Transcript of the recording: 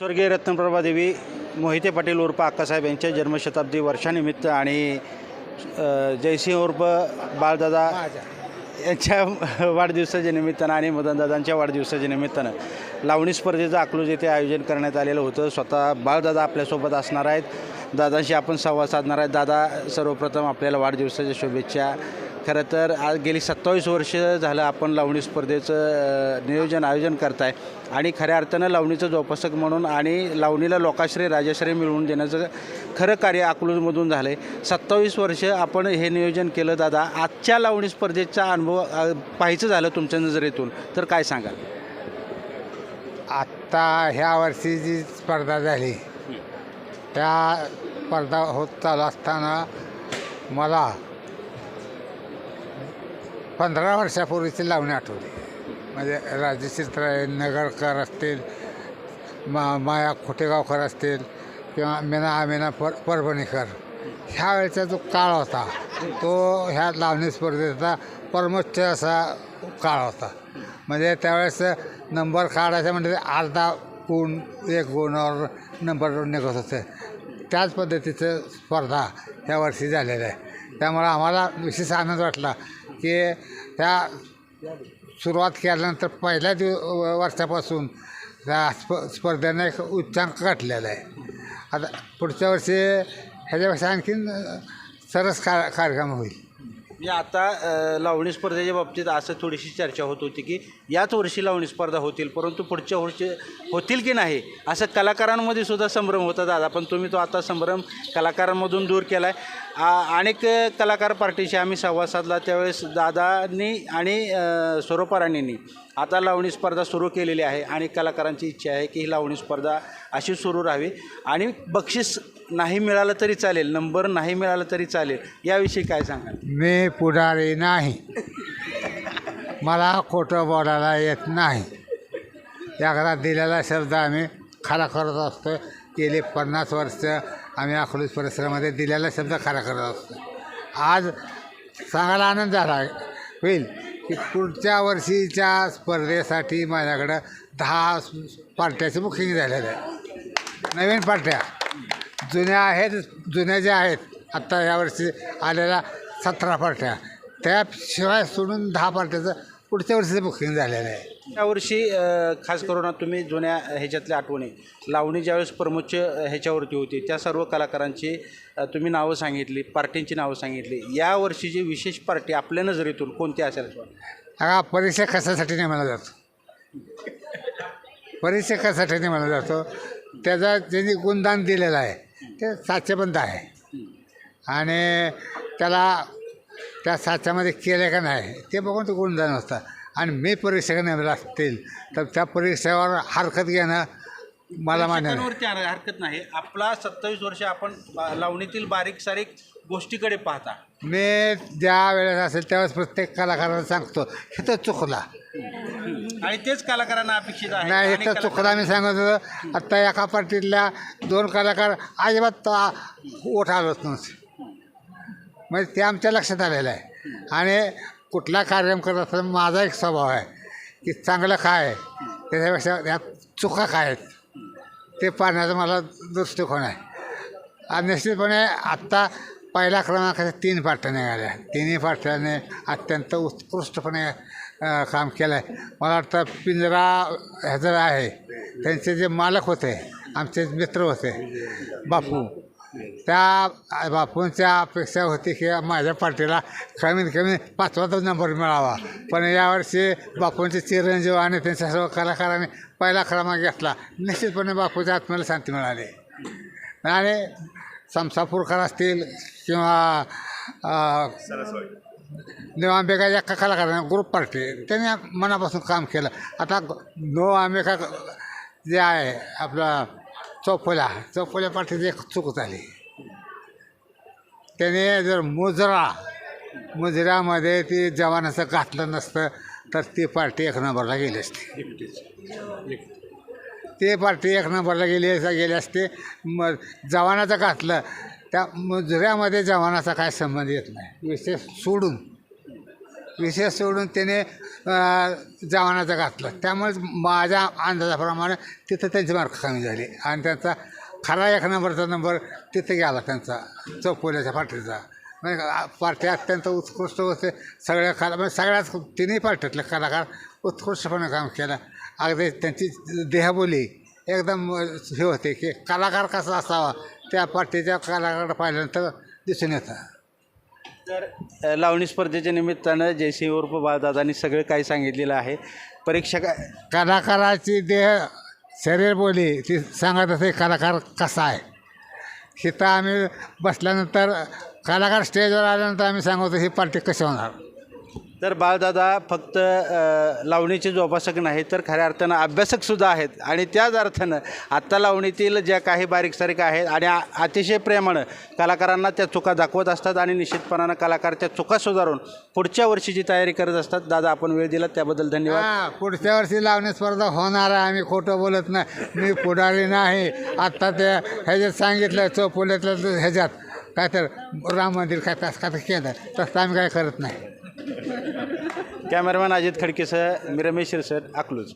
स्वर्गीय रत्नप्रभा देवी मोहिते पाटील उर्फ अक्कासाहेब यांच्या जन्मशताब्दी वर्षानिमित्त आणि जयसिंह उर्फ बाळदादा यांच्या वाढदिवसाच्या निमित्तानं आणि मदनदादांच्या वाढदिवसाच्या निमित्तानं लावणी स्पर्धेचं अकलूज येथे आयोजन करण्यात आलेलं होतं. स्वतः बाळदादा आपल्यासोबत असणार आहेत. दादांशी आपण संवाद साधणार आहेत. दादा सर्वप्रथम आपल्याला वाढदिवसाच्या शुभेच्छा. खरं तर आज गेली सत्तावीस वर्ष झालं आपण लावणी स्पर्धेचं नियोजन आयोजन करताय. आणि खऱ्या अर्थानं लावणीचं जोपासक म्हणून आणि लावणीला लोकाश्रय राजाश्रय मिळवून देण्याचं खरं कार्य अकलूजमधून झालं आहे सत्तावीस वर्ष आपण हे नियोजन केलं दादा. आजच्या लावणी स्पर्धेचा अनुभव पाहायचं झालं तुमच्या नजरेतून. तर काय सांगाल? आत्ता ह्या वर्षी जी स्पर्धा झाली त्या स्पर्धा होत चालू असताना मला पंधरा वर्षापूर्वीची लावणी आठवली. म्हणजे राजचित्र नगरकर असतील मा माया खोटेगावकर असतील किंवा मीना आमिना पर परभणीकर. ह्या वेळेचा जो काळ होता तो ह्या लावणी स्पर्धेचा परमोच्च असा काळ होता. म्हणजे त्यावेळेस नंबर काढायचा म्हणजे अर्धा गुण एक गुणावर नंबर निघत होते. त्याच पद्धतीचं स्पर्धा ह्या वर्षी झालेल्या आहे. त्यामुळं आम्हाला विशेष आनंद वाटला. की त्या सुरुवात केल्यानंतर पहिल्या दिव वर्षापासून त्या स्प स्पर्धेने एक उच्चांक गाठलेला आहे. आता पुढच्या वर्षी ह्याच्यापेक्षा आणखीन सरस का कार्यक्रम होईल. म्हणजे आता लावणी स्पर्धेच्या बाबतीत असं थोडीशी चर्चा होत होती की याच वर्षी लावणी स्पर्धा होतील परंतु पुढच्या वर्षी होतील की नाही असं कलाकारांमध्ये सुद्धा संभ्रम होता दादा पण तुम्ही तो आता संभ्रम कलाकारांमधून दूर केला आहे अनेक कलाकार पार्टीशी आम्ही संवाद साधला त्यावेळेस दादांनी आणि अ, स्वरूपाराणींनी आता लावणी स्पर्धा सुरू केलेली आहे आणि कलाकारांची इच्छा आहे की ही लावणी स्पर्धा अशी सुरू राहावी. आणि बक्षीस नाही मिळालं तरी चालेल नंबर नाही मिळालं तरी चालेल. याविषयी काय सांगाल? मी पुढारी नाही. मला खोटं बोलायला येत नाही. एकदा दिलेला शब्द आम्ही खरा करत असतो. गेले पन्नास वर्ष आम्ही अकलूज परिसरामध्ये दिलेला शब्द खरा करत असतो. आज सांगायला आनंद झाला. होईल की पुढच्या वर्षीच्या स्पर्धेसाठी माझ्याकडं दहा पार्ट्याचं बुकिंग झालेलं आहे नवीन पार्ट्या. जुन्या आहेत जुन्या ज्या आहेत आत्ता यावर्षी आलेल्या सतरा पार्ट्या. त्याशिवाय सोडून दहा पार्ट्याचं पुढच्या वर्षीचं बुकिंग झालेलं आहे. यावर्षी खास करून तुम्ही जुन्या ह्याच्यातल्या आठवणी लावणी ज्यावेळेस प्रमुख ह्याच्यावरती होती त्या सर्व कलाकारांची तुम्ही नावं सांगितली पार्टींची नावं सांगितली. या वर्षीची विशेष पार्टी आपल्या नजरेतून कोणती असेल? हा परीक्षा कशासाठी नेमला जातो? परीक्षा कशासाठी नेमला जातो? त्याचा ज्यांनी गुणदान दिलेलं आहे ते साचेबंद आहे. आणि त्याला त्या साच्यामध्ये केलं का नाही ते बघून ते गुणदान असतं. आणि मी परीक्षा नेमला असतील तर त्या परीक्षेवर हरकत घेणं मला मान्य हरकत नाही. आपला सत्तावीस वर्ष आपण लावणीतील बारीक सारीक गोष्टीकडे पाहता. मी ज्या वेळेस असेल त्यावेळेस प्रत्येक कलाकाराला सांगतो हे तर चुकला. आणि तेच कलाकारांना अपेक्षित आहे. नाही आणि कलाकार- चुकला मी सांगत होतो आत्ता एका पार्टीतल्या दोन कलाकार अजिबात ओठ आलोच नव्हते. म्हणजे ते आमच्या लक्षात आलेलं आहे. आणि कुठला कार्यक्रम करत असताना माझा एक स्वभाव आहे की चांगलं काय आहे त्याच्यापेक्षा यात चुका काय आहेत ते पाहण्याचा मला दृष्टिकोन आहे. आणि निश्चितपणे आत्ता पहिल्या क्रमांकाच्या तीन पार्ट्या निघाल्या. तिन्ही पार्ट्याने अत्यंत उत्कृष्टपणे काम केलं आहे मला वाटतं पिंजरा ह्याचं आहे त्यांचे जे मालक होते आमचे मित्र होते बापू त्या बापूंच्या अपेक्षा होती की माझ्या पार्टीला कमीत कमी पाचवा नंबर मिळावा. पण यावर्षी बापूंचे चिरंजीव आणि त्यांच्या सर्व कलाकारांनी पहिला क्रमांक घेतला. निश्चितपणे बापूच्या आत्म्याला शांती मिळाली. आणि समसापूरकर असतील किंवा अ, नो एका कलाकाराने ग्रुप पार्टी त्यांनी मनापासून काम केलं. आता नो आंबेका जे आहे आपला चौफुला चौफुल्या पार्टीची एक चूक झाली. त्याने जर मुजरा मुजऱ्यामध्ये ती जवानाचं घातलं नसतं तर ती पार्टी एक नंबरला गेली असती. ते पार्टी एक नंबरला गेली गेले असते. मग जवानाचं घातलं त्या मुजऱ्यामध्ये जवानाचा काय संबंध येत नाही. विशेष सोडून विशेष सोडून त्याने जवानाचं घातलं त्यामुळे माझ्या अंदाजाप्रमाणे तिथं त्यांची मार्क कमी झाली. आणि त्यांचा खरा एक नंबरचा नंबर तिथे गेला त्यांचा चौपोल्याच्या पाठीचा म्हणजे पार्टी अत्यंत उत्कृष्ट होते. सगळ्या कला म्हणजे सगळ्याच तिन्ही पार्टीतले कलाकार उत्कृष्टपणे काम केलं. अगदी त्यांची देहबोली एकदम हे होते की कलाकार कसा असावा? त्या पार्टीच्या कलाकार पाहिल्यानंतर दिसून येतं. तर लावणी स्पर्धेच्या निमित्तानं जयसिंह उर्फ बाळदादांनी सगळं काही सांगितलेलं आहे. परीक्षा काय कलाकाराची देह शरीर बोली ती सांगत असे कलाकार कसा आहे? तिथं आम्ही बसल्यानंतर कलाकार स्टेजवर आल्यानंतर आम्ही सांगतो ही पार्टी कशी होणार? तर बाळदादा फक्त अ, लावणीचे जोपासक नाही तर खऱ्या अर्थानं अभ्यासकसुद्धा आहेत. आणि त्याच अर्थानं आत्ता लावणीतील ज्या काही बारीक सारीक आहेत आणि आ- अतिशय प्रेमानं कलाकारांना त्या चुका दाखवत असतात आणि निश्चितपणानं कलाकार त्या चुका सुधारून पुढच्या वर्षीची तयारी करत असतात. दादा आपण वेळ दिला त्याबद्दल धन्यवाद. हा पुढच्या वर्षी लावणी स्पर्धा होणार आहे आम्ही खोटं बोलत नाही. मी पुढारी नाही. आत्ता ते ह्याच्यात सांगितलं चौपोल्यातलं ह्याच्यात. काय तर राम मंदिर काय तास काय तर केलं. तसं आम्ही काय करत नाही. कॅमेरामॅन अजित खडकेसह मी रमेश शिरसट अकलूज.